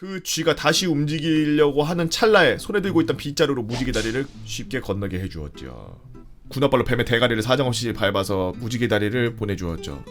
그 쥐가 다시 움직이려고 하는 찰나에 손에 들고 있던 빗자루로 무지개 다리를 쉽게 건너게 해주었죠. 군합발로 뱀의 대가리를 사정없이 밟아서 무지개 다리를 보내주었죠.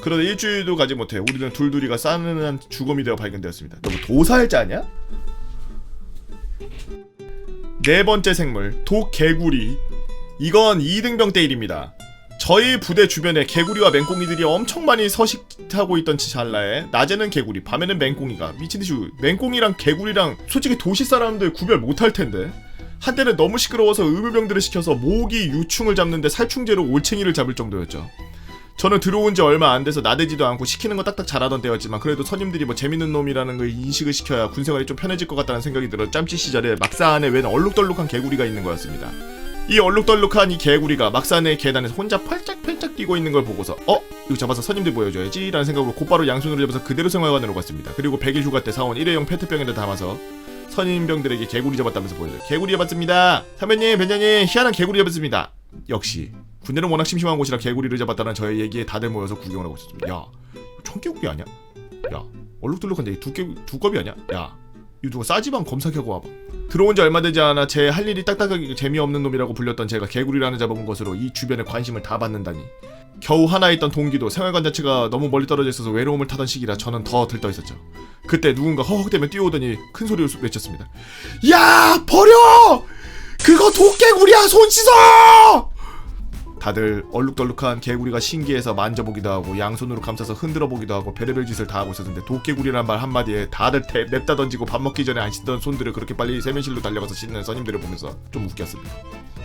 그러다 일주일도 가지 못해 우리는 둘둘이가 싸늘한 죽음이 되어 발견되었습니다. 너무 도살자냐? 네 번째 생물 독개구리. 이건 이등병 때 일입니다. 저희 부대 주변에 개구리와 맹꽁이들이 엄청 많이 서식하고 있던 찰나에 낮에는 개구리, 밤에는 맹꽁이가 미친듯이 맹꽁이랑 개구리랑 솔직히 도시 사람들 구별 못할 텐데 한때는 너무 시끄러워서 의무병들을 시켜서 모기 유충을 잡는데 살충제로 올챙이를 잡을 정도였죠. 저는 들어온 지 얼마 안 돼서 나대지도 않고 시키는 거 딱딱 잘하던 때였지만 그래도 선임들이 뭐 재밌는 놈이라는 걸 인식을 시켜야 군생활이 좀 편해질 것 같다는 생각이 들어 짬찌 시절에 막사 안에 웬 얼룩덜룩한 개구리가 있는 거였습니다. 이 얼룩덜룩한 이 개구리가 막산의 계단에서 혼자 펄짝펄짝 뛰고 있는 걸 보고서 어? 이거 잡아서 선임들 보여줘야지 라는 생각으로 곧바로 양손으로 잡아서 그대로 생활관으로 갔습니다. 그리고 100일 휴가 때 사온 일회용 페트병에다 담아서 선임병들에게 개구리 잡았다면서 보여줘요. 개구리 잡았습니다. 선배님, 변장님, 희한한 개구리 잡았습니다. 역시 군대는 워낙 심심한 곳이라 개구리를 잡았다는 저의 얘기에 다들 모여서 구경을 하고 있었습니다. 야, 청개구리 아니야? 야, 얼룩덜룩한데 이 두께 두꺼비 아니야? 야, 이거 누가 싸지방 검사하고 와봐. 들어온 지 얼마 되지 않아 제 할 일이 딱딱하게 재미없는 놈이라고 불렸던 제가 개구리라는 잡은 것으로 이 주변에 관심을 다 받는다니. 겨우 하나 있던 동기도 생활관 자체가 너무 멀리 떨어져 있어서 외로움을 타던 시기라 저는 더 들떠 있었죠. 그때 누군가 허헉대며 뛰어오더니 큰 소리로 외쳤습니다. 야 버려! 그거 도깨구리야 손 씻어! 다들 얼룩덜룩한 개구리가 신기해서 만져보기도 하고 양손으로 감싸서 흔들어 보기도 하고 별의별 짓을 다 하고 있었는데 도깨구리란 말 한마디에 다들 태, 냅다 던지고 밥 먹기 전에 안 씻던 손들을 그렇게 빨리 세면실로 달려가서 씻는 선임들을 보면서 좀 웃겼습니다.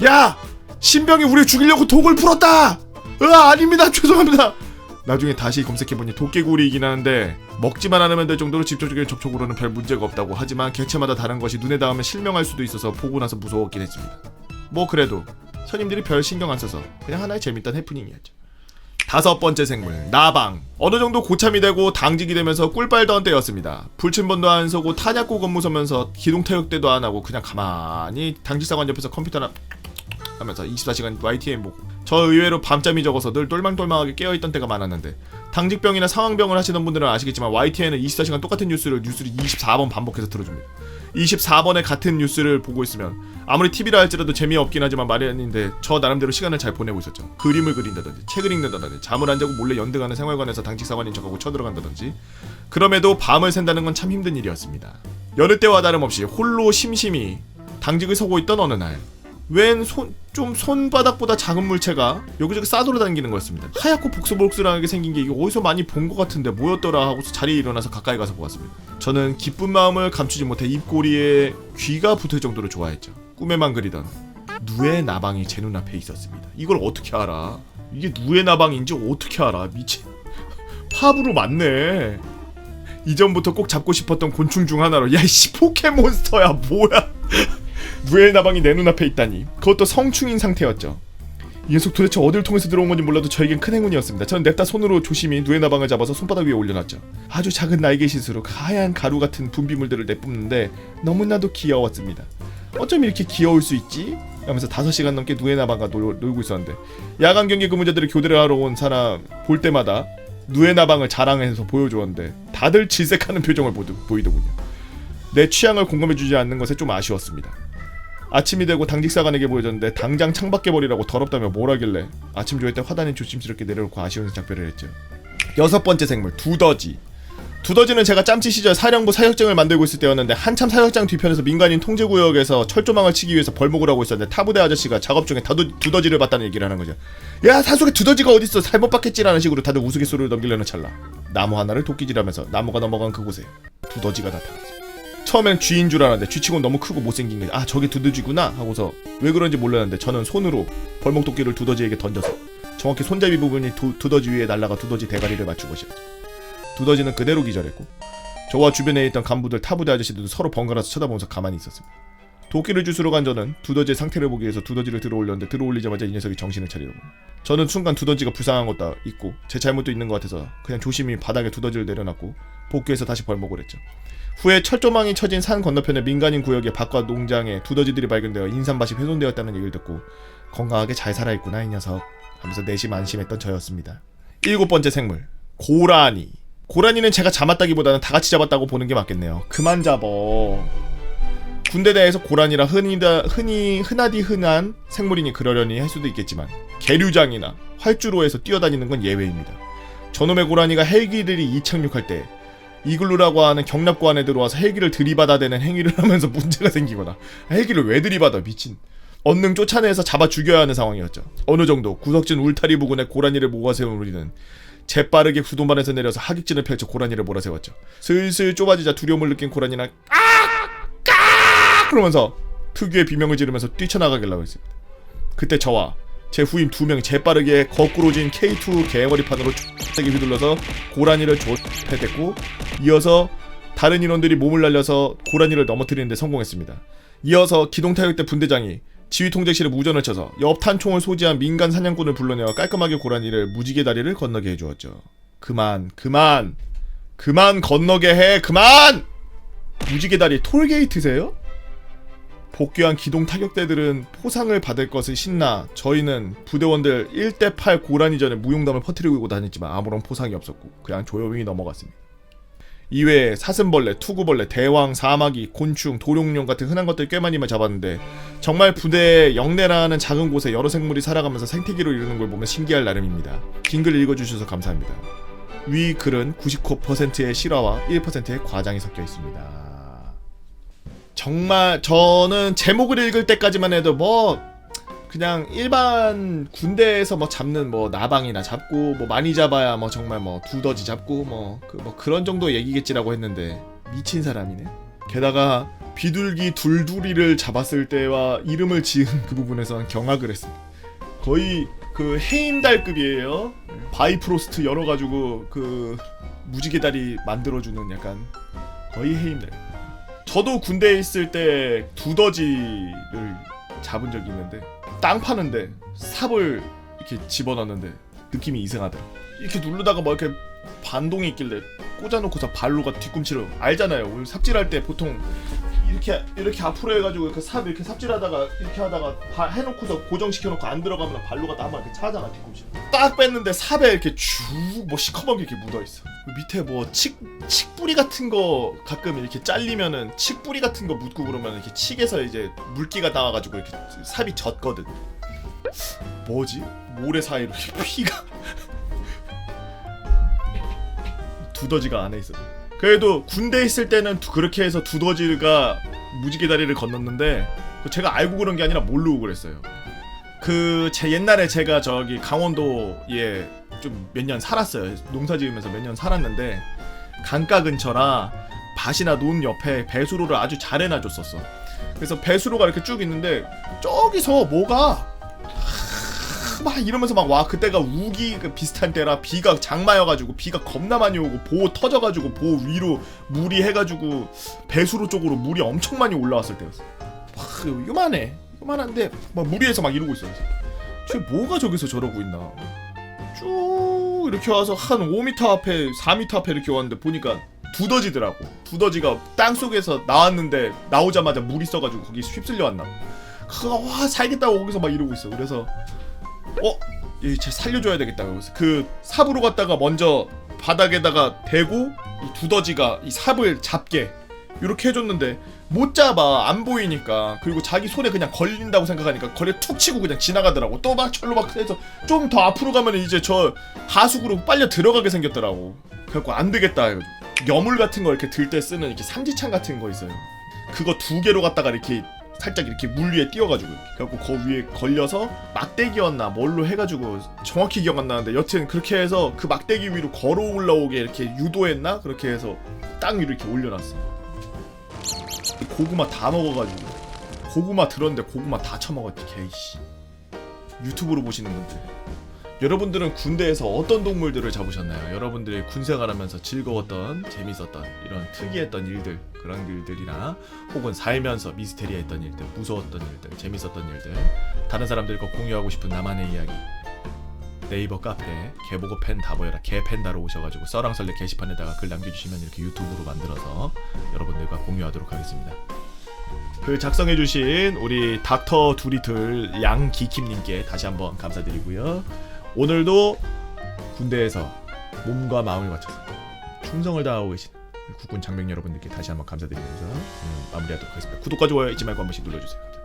야! 신병이 우리 죽이려고 독을 풀었다! 으아 아닙니다 죄송합니다 나중에 다시 검색해보니 도깨구리이긴 하는데 먹지만 않으면 될 정도로 직접적인 접촉으로는 별 문제가 없다고 하지만 개체마다 다른 것이 눈에 닿으면 실명할 수도 있어서 보고 나서 무서웠긴 했습니다 뭐 그래도 선임들이 별 신경 안 써서 그냥 하나의 재밌던 해프닝이었죠. 다섯 번째 생물 나방 어느 정도 고참이 되고 당직이 되면서 꿀 빨던 때였습니다. 불침번도 안 서고 탄약고 근무 서면서 기동 타격대도 안 하고 그냥 가만히 당직사관 옆에서 컴퓨터나 하면서 24시간 YTN 보고 저 의외로 밤잠이 적어서 늘 똘망똘망하게 깨어있던 때가 많았는데 당직병이나 상황병을 하시는 분들은 아시겠지만 YTN은 24시간 똑같은 뉴스를 뉴스를 24번 반복해서 들어줍니다. 24번의 같은 뉴스를 보고 있으면 아무리 TV라 할지라도 재미없긴 하지만 아닌데 저 나름대로 시간을 잘 보내고 있었죠. 그림을 그린다든지 책을 읽는다든지 잠을 안 자고 몰래 연등하는 생활관에서 당직 사관인 척하고 쳐들어간다든지 그럼에도 밤을 샌다는 건 참 힘든 일이었습니다. 여느 때와 다름없이 홀로 심심히 당직을 서고 있던 어느 날 웬 손 좀 손바닥보다 작은 물체가 여기저기 싸돌아다니는 거였습니다. 하얗고 복슬복슬하게 생긴 게 이거 어디서 많이 본 것 같은데 뭐였더라 하고서 자리에 일어나서 가까이 가서 보았습니다. 저는 기쁜 마음을 감추지 못해 입꼬리에 귀가 붙을 정도로 좋아했죠. 꿈에만 그리던 누에 나방이 제 눈앞에 있었습니다. 이걸 어떻게 알아? 이게 누에 나방인지 어떻게 알아? 미친. 팝으로 맞네. 이전부터 꼭 잡고 싶었던 곤충 중 하나로 야이씨 포켓몬스터야 뭐야? 누에 나방이 내 눈앞에 있다니. 그것도 성충인 상태였죠. 이 녀석 도대체 어딜 통해서 들어온 건지 몰라도 저에겐 큰 행운이었습니다. 저는 냅다 손으로 조심히 누에 나방을 잡아서 손바닥 위에 올려놨죠. 아주 작은 날개짓으로 하얀 가루 같은 분비물들을 내뿜는데 너무나도 귀여웠습니다. 어쩜 이렇게 귀여울 수 있지? 하면서 5시간 넘게 누에 나방과 놀, 놀고 있었는데 야간 경기 근무자들이 교대를 하러 온 사람 볼 때마다 누에 나방을 자랑해서 보여주었는데 다들 질색하는 표정을 보이더군요. 내 취향을 공감해주지 않는 것에 좀 아쉬웠습니다 아침이 되고 당직사관에게 보여줬는데 당장 창밖에 버리라고 더럽다며 뭘하길래 아침 조회 때 화단이 조심스럽게 내려놓고 아쉬운 작별을 했죠. 여섯 번째 생물 두더지. 두더지는 제가 짬치 시절 사령부 사격장을 만들고 있을 때였는데 한참 사격장 뒤편에서 민간인 통제구역에서 철조망을 치기 위해서 벌목을 하고 있었는데 타부대 아저씨가 작업 중에 다두, 두더지를 봤다는 얘기를 하는 거죠. 야 산속에 두더지가 어딨어 잘못 봤겠지라는 식으로 다들 우스갯소리를 넘기려는 찰나 나무 하나를 도끼질하면서 나무가 넘어간 그곳에 두더지가 나타났습니다. 처음엔 쥐인 줄 알았는데 쥐치곤 너무 크고 못생긴 게 아 저게 두더지구나 하고서 왜 그런지 몰랐는데 저는 손으로 벌목도끼를 두더지에게 던져서 정확히 손잡이 부분이 두, 두더지 위에 날라가 두더지 대가리를 맞춘 것이었죠. 두더지는 그대로 기절했고 저와 주변에 있던 간부들 타부대 아저씨들도 서로 번갈아서 쳐다보면서 가만히 있었습니다. 도끼를 주스러 간 저는 두더지의 상태를 보기 위해서 두더지를 들어올렸는데 들어올리자마자 이 녀석이 정신을 차리더군요. 저는 순간 두더지가 불쌍한 것도 있고 제 잘못도 있는 것 같아서 그냥 조심히 바닥에 두더지를 내려놨고 복귀해서 다시 벌목을 했죠. 후에 철조망이 쳐진 산 건너편의 민간인 구역의 밭과 농장에 두더지들이 발견되어 인삼밭이 훼손되었다는 얘기를 듣고 건강하게 잘 살아있구나 이 녀석 하면서 내심 안심했던 저였습니다. 일곱 번째 생물 고라니 고라니는 제가 잡았다기보다는 다 같이 잡았다고 보는 게 맞겠네요. 그만 잡어. 군대 내에서 고라니라 흔히다, 흔히 흔하디 흔한 생물이니 그러려니 할 수도 있겠지만 계류장이나 활주로에서 뛰어다니는 건 예외입니다. 저놈의 고라니가 헬기들이 이착륙할 때 이글루라고 하는 경납고 안에 들어와서 헬기를 들이받아대는 행위를 하면서 문제가 생기거나 헬기를 왜 들이받아 미친 언능 쫓아내서 잡아 죽여야 하는 상황이었죠. 어느 정도 구석진 울타리 부근에 고라니를 모아세운 우리는 재빠르게 구도반에서 내려서 하객진을 펼쳐 고라니를 몰아세웠죠. 슬슬 좁아지자 두려움을 느낀 고라니는 깍깍 그러면서 특유의 비명을 지르면서 뛰쳐나가길라고 했습니다. 그때 저와 제 후임 두 명이 재빠르게 거꾸로진 K2 개머리판으로 쫙하게 휘둘러서 고라니를 조패됐고 이어서 다른 인원들이 몸을 날려서 고라니를 넘어뜨리는데 성공했습니다. 이어서 기동타격대 분대장이 지휘 통제실에 무전을 쳐서 옆 탄총을 소지한 민간 사냥꾼을 불러내어 깔끔하게 고라니를 무지개 다리를 건너게 해주었죠. 그만, 그만, 그만 건너게 해, 그만! 무지개 다리 톨게이트세요? 복귀한 기동 타격대들은 포상을 받을 것을 신나 저희는 부대원들 1대8 고라니전에 무용담을 퍼뜨리고 다녔지만 아무런 포상이 없었고 그냥 조용히 넘어갔습니다. 이외에 사슴벌레, 투구벌레, 대왕, 사마귀, 곤충, 도룡뇽 같은 흔한 것들 꽤 많이만 잡았는데 정말 부대의 영내라는 작은 곳에 여러 생물이 살아가면서 생태계로 이루는 걸 보면 신기할 나름입니다. 긴 글 읽어주셔서 감사합니다. 위 글은 99%의 실화와 1%의 과장이 섞여 있습니다. 정말 저는 제목을 읽을 때까지만 해도 뭐 그냥 일반 군대에서 뭐 잡는 뭐 나방이나 잡고 뭐 많이 잡아야 뭐 정말 뭐 두더지 잡고 뭐그 뭐 그런 정도 얘기겠지라고 했는데 미친 사람이네. 게다가 비둘기 둘둘이를 잡았을 때와 이름을 지은 그 부분에선 경악을 했습니다. 거의 그 해임달급이에요. 바이프로스트 열어가지고 그 무지개 다리 만들어주는 약간 거의 해임달. 저도 군대에 있을 때 두더지를 잡은 적이 있는데 땅 파는데 삽을 이렇게 집어넣는데 느낌이 이상하더라. 이렇게 누르다가 뭐 이렇게 반동이 있길래 꽂아놓고서 발로가 뒤꿈치로 알잖아요. 우리 삽질할 때 보통 이렇게 이렇게 앞으로 해가지고 이렇게 삽 이렇게 삽질하다가 이렇게 하다가 바, 해놓고서 고정시켜놓고 안 들어가면 발로가 땀을 이렇게 차잖아 뒤꿈치. 딱 뺐는데 삽에 이렇게 쭉뭐 시커멓게 이렇게 묻어 있어. 그 밑에 뭐 칡 칡뿌리 같은 거 가끔 이렇게 잘리면은 칡뿌리 같은 거 묻고 그러면 이렇게 칡에서 이제 물기가 나와가지고 이렇게 삽이 젖거든. 뭐지? 모래 사이로 이렇게 피가 두더지가 안에 있어. 그래도 군대 있을 때는 두- 그렇게 해서 두더지가 무지개 다리를 건넜는데 그 제가 알고 그런 게 아니라 모르고 그랬어요. 그 제 옛날에 제가 저기 강원도에 좀 몇 년 살았어요. 농사 지으면서 몇 년 살았는데 강가 근처라 밭이나 논 옆에 배수로를 아주 잘 해놔줬었어. 그래서 배수로가 이렇게 쭉 있는데 저기서 뭐가 막 이러면서 막 와 그때가 우기 그 비슷한 때라 비가 장마여가지고 비가 겁나 많이 오고 보호 터져가지고 보호 위로 물이 해가지고 배수로 쪽으로 물이 엄청 많이 올라왔을 때였어. 막 요만해 요만한데 막물 위에서 막 이러고 있어요. 쟤 뭐가 저기서 저러고 있나? 쭉 이렇게 와서 한 5m 앞에 4m 앞에 이렇게 왔는데 보니까 두더지더라고. 두더지가 땅 속에서 나왔는데 나오자마자 물 있어가지고 거기 휩쓸려 왔나. 그가 와 살겠다고 거기서 막 이러고 있어. 그래서 어? 얘쟤 살려줘야 되겠다. 그래서 그 삽으로 갔다가 먼저 바닥에다가 대고 이 두더지가 이 삽을 잡게 이렇게 해줬는데 못 잡아. 안 보이니까. 그리고 자기 손에 그냥 걸린다고 생각하니까 거리에 툭 치고 그냥 지나가더라고. 또 막 절로 막 해서 좀 더 앞으로 가면 이제 저 하수구로 빨려 들어가게 생겼더라고. 그래갖고 안 되겠다. 여물 같은 거 이렇게 들 때 쓰는 이렇게 삼지창 같은 거 있어요. 그거 두 개로 갖다가 이렇게 살짝 이렇게 물 위에 띄워가지고. 그래갖고 그 위에 걸려서 막대기였나 뭘로 해가지고 정확히 기억 안 나는데 여튼 그렇게 해서 그 막대기 위로 걸어 올라오게 이렇게 유도했나? 그렇게 해서 땅 위로 이렇게 올려놨어 고구마 다 먹어가지고. 고구마 들었는데 고구마 다 처먹었지 개이씨. 유튜브로 보시는 분들. 여러분들은 군대에서 어떤 동물들을 잡으셨나요? 여러분들이 군생활하면서 즐거웠던 재밌었던 이런 특이했던 일들 그런 일들이나 혹은 살면서 미스테리했던 일들 무서웠던 일들 재밌었던 일들. 다른 사람들과 공유하고 싶은 나만의 이야기 네이버 카페 개보고 팬다 보여라 개팬다로 오셔가지고 써랑설레 게시판에다가 글 남겨주시면 이렇게 유튜브로 만들어서 여러분들과 공유하도록 하겠습니다. 그 작성해주신 우리 닥터 두리틀 양기킴님께 다시 한번 감사드리고요. 오늘도 군대에서 몸과 마음을 맞춰서 충성을 다하고 계신 국군 장병 여러분들께 다시 한번 감사드리면서 오늘 마무리하도록 하겠습니다. 구독과 좋아요 잊지 말고 한 번씩 눌러주세요.